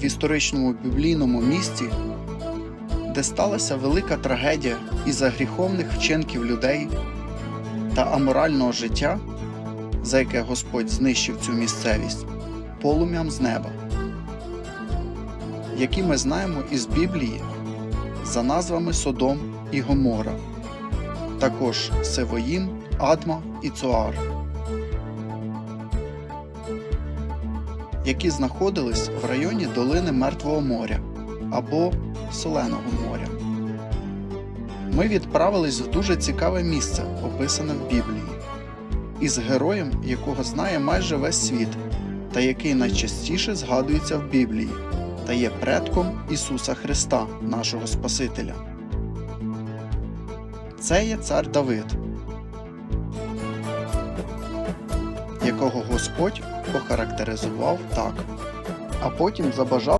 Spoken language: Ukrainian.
в історичному біблійному місті, де сталася велика трагедія із-за гріховних вчинків людей та аморального життя, за яке Господь знищив цю місцевість полум'ям з неба, які ми знаємо із Біблії за назвами Содом і Гомора, також Севоїм, Адма і Цуар, які знаходились в районі долини Мертвого моря або Соленого моря. Ми відправились в дуже цікаве місце, описане в Біблії, із героєм, якого знає майже весь світ, та який найчастіше згадується в Біблії, та є предком Ісуса Христа, нашого Спасителя. Це є цар Давид, якого Господь охарактеризував так, а потім забажав